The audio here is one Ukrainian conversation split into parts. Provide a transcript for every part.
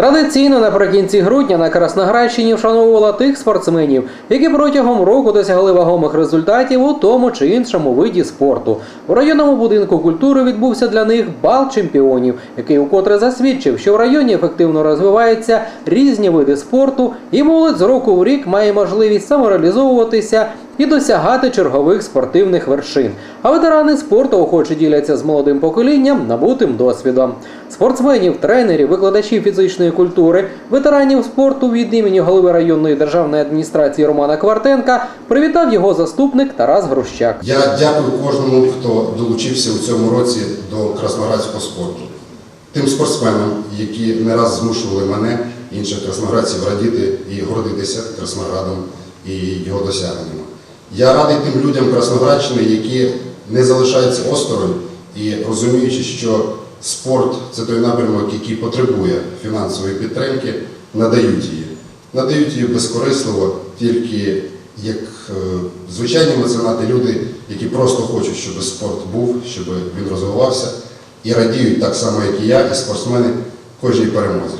Традиційно наприкінці грудня на Красноградщині вшановувала тих спортсменів, які протягом року досягли вагомих результатів у тому чи іншому виді спорту. У районному будинку культури відбувся для них бал чемпіонів, який укотре засвідчив, що в районі ефективно розвиваються різні види спорту, і молодь з року в рік має можливість самореалізовуватися і досягати чергових спортивних вершин. А ветерани спорту охоче діляться з молодим поколінням набутим досвідом. Спортсменів, тренерів, викладачів фізичної культури, ветеранів спорту від імені голови районної державної адміністрації Романа Квартенка привітав його заступник Тарас Грущак. Я дякую кожному, хто долучився у цьому році до красноградського спорту. Тим спортсменам, які не раз змушували мене інших красноградців радіти і гордитися Красноградом і його досягненнями. Я радий тим людям Красноградщини, які не залишаються осторонь і розуміючи, що спорт це той напрямок, який потребує фінансової підтримки, надають її. Надають її безкорисливо, тільки як е, звичайні меценати, люди, які просто хочуть, щоб спорт був, щоб він розвивався, і радіють так само, як і я, і спортсмени кожній перемозі.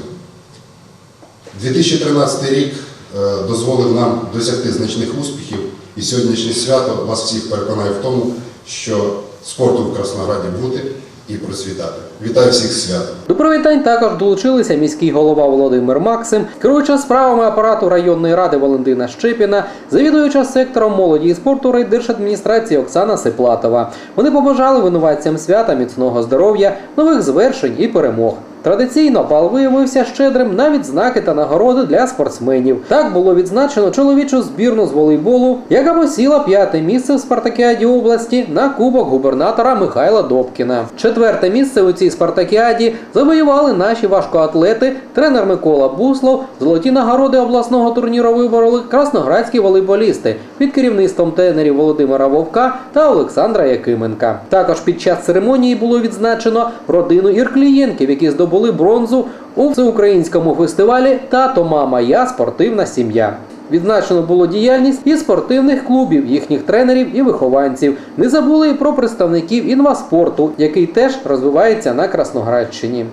2013 рік е, дозволив нам досягти значних успіхів, і сьогоднішнє свято вас всіх переконає в тому, що спорту в Краснограді бути і процвітати. Вітаю всіх з святом! До привітань також долучилися міський голова Володимир Максим, керуюча справами апарату районної ради Валентина Щепіна, завідуюча сектором молоді і спорту райдержадміністрації Оксана Сиплатова. Вони побажали винуватцям свята міцного здоров'я, нових звершень і перемог. Традиційно бал виявився щедрим на відзнаки та нагороди для спортсменів. Так було відзначено чоловічу збірну з волейболу, яка посіла п'яте місце в спартакіаді області на кубок губернатора Михайла Добкіна. Четверте місце у цій спартакіаді завоювали наші важкоатлети, тренер Микола Буслов, золоті нагороди обласного турніру вибороли красноградські волейболісти під керівництвом тренерів Володимира Вовка та Олександра Якименка. Також під час церемонії було відзначено родину Ірклієнків, які здобули бронзу у всеукраїнському фестивалі Тато, мама, я спортивна сім'я. Відзначено було діяльність і спортивних клубів, їхніх тренерів і вихованців. Не забули і про представників інваспорту, який теж розвивається на Красноградщині.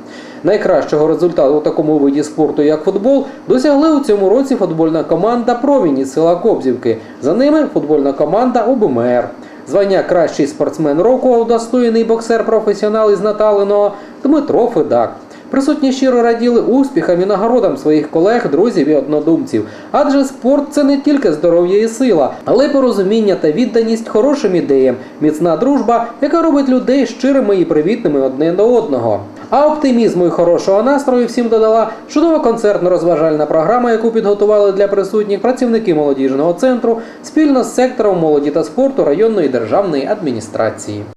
Найкращого результату у такому виді спорту, як футбол, досягли у цьому році футбольна команда Провіні села Кобзівки. За ними футбольна команда ОБМР. Звання кращий спортсмен року удостоєний боксер-професіонал із Наталиного Дмитро Федак. Присутні щиро раділи успіхам і нагородам своїх колег, друзів і однодумців. Адже спорт це не тільки здоров'я і сила, але й порозуміння та відданість хорошим ідеям, міцна дружба, яка робить людей щирими і привітними одне до одного. А оптимізму і хорошого настрою всім додала чудова концертно-розважальна програма, яку підготували для присутніх працівники молодіжного центру спільно з сектором молоді та спорту районної державної адміністрації.